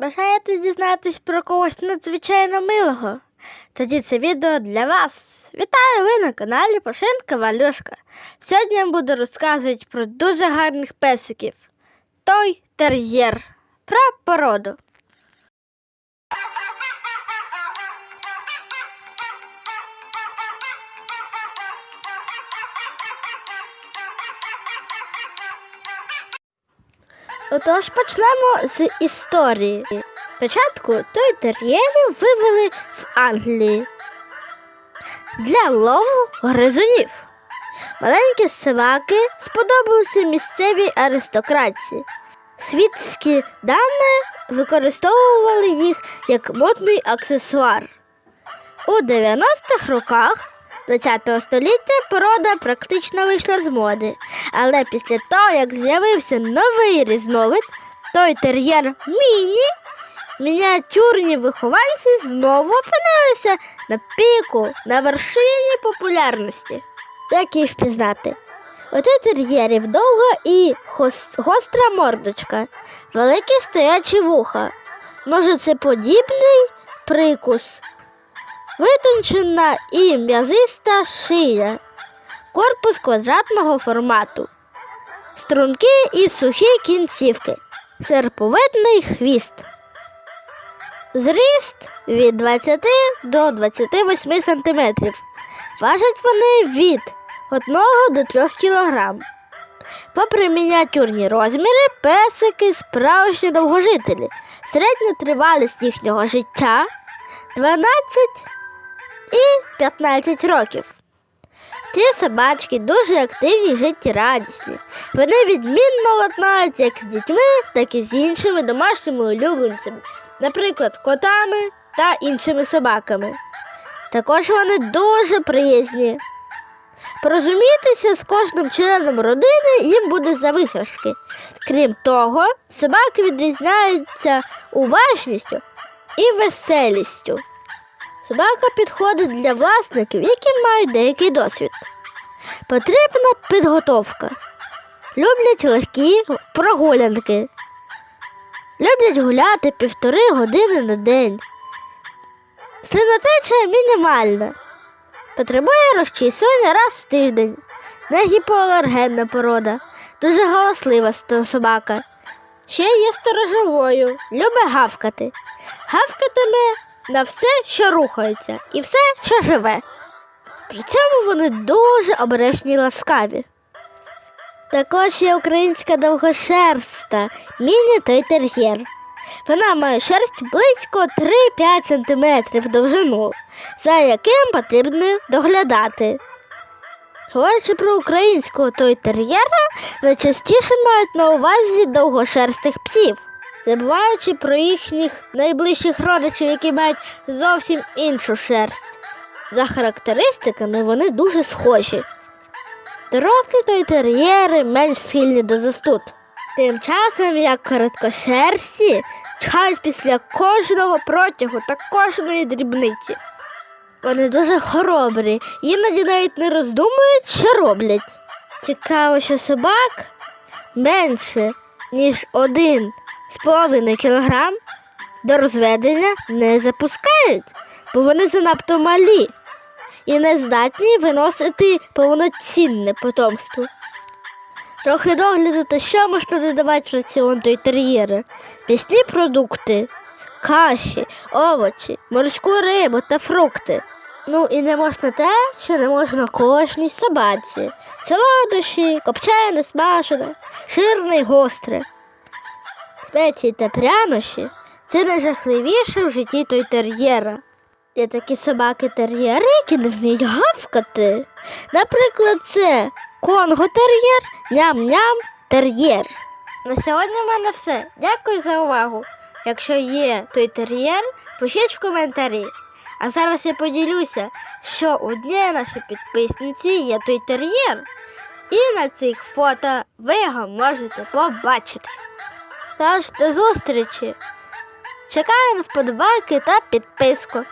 Бажаєте дізнатись про когось надзвичайно милого? Тоді це відео для вас. Вітаю ви на каналі Пошинка Валюшка. Сьогодні я буду розказувати про дуже гарних песиків. Той тер'єр. Про породу. Отож почнемо з історії. Спочатку той тер'єрів вивели в Англії для лову гризунів. Маленькі собаки сподобалися місцевій аристократії. Світські дами використовували їх як модний аксесуар. У 90-х роках ХХ століття порода практично вийшла з моди, але після того, як з'явився новий різновид, той тер'єр міні, мініатюрні вихованці знову опинилися на піку, на вершині популярності. Як їх впізнати? У тих тер'єрів довга і гостра мордочка, великі стоячі вуха. Може, це подібний прикус, витончена і м'язиста шия, корпус квадратного формату, струнки і сухі кінцівки, серповидний хвіст. Зріст від 20 до 28 см. Важать вони від 1 до 3 кг. Попри мініатюрні розміри, песики справжні довгожителі. Середня тривалість їхнього життя 12 і 15 років. Ці собачки дуже активні життєрадісні. Вони відмінно ладнають як з дітьми, так і з іншими домашніми улюбленцями, наприклад, котами та іншими собаками. Також вони дуже приязні. Порозумітися з кожним членом родини їм буде за виграшки. Крім того, собаки відрізняються уважністю і веселістю. Собака підходить для власників, які мають деякий досвід. Потрібна підготовка. Люблять легкі прогулянки. Люблять гуляти півтори години на день. Слинотеча мінімальна. Потребує розчісування раз в тиждень. Не гіпоалергенна порода, дуже галаслива собака. Ще є сторожовою, любить гавкати. Гавкатиме на все, що рухається, і все, що живе. При цьому вони дуже обережні і ласкаві. Також є українська довгошерста, міні той тер'єр. Вона має шерсть близько 3-5 см довжину, за яким потрібно доглядати. Говорячи про українського той тер'єра, найчастіше мають на увазі довгошерстих псів, забуваючи про їхніх найближчих родичів, які мають зовсім іншу шерсть. За характеристиками вони дуже схожі. Дорослі той тер'єри менш схильні до застуд. Тим часом, як короткошерсті, чхають після кожного протягу та кожної дрібниці. Вони дуже хоробрі, іноді навіть не роздумують, що роблять. Цікаво, що собак менше, ніж один з половиною кілограм до розведення не запускають, бо вони занадто малі і не здатні виносити повноцінне потомство. Трохи догляду та що можна додавати в раціон той тер'єри? М'ясні продукти, каші, овочі, морську рибу та фрукти. Ну і не можна те, що не можна кожній собаці. Солодощі, копчене, смажене, ширне й гостре. Спеції та прянощі це найжахливіше в житті той тер'єра. Є такі собаки-тер'єри, які не вміють гавкати. Наприклад, це Конго-тер'єр, ням-ням, тер'єр. На сьогодні в мене все. Дякую за увагу. Якщо є той тер'єр, пишіть в коментарі. А зараз я поділюся, що у одній нашій підписниці є той тер'єр. І на цих фото ви його можете побачити. Тож до зустрічі! Чекаємо вподобайки та підписку.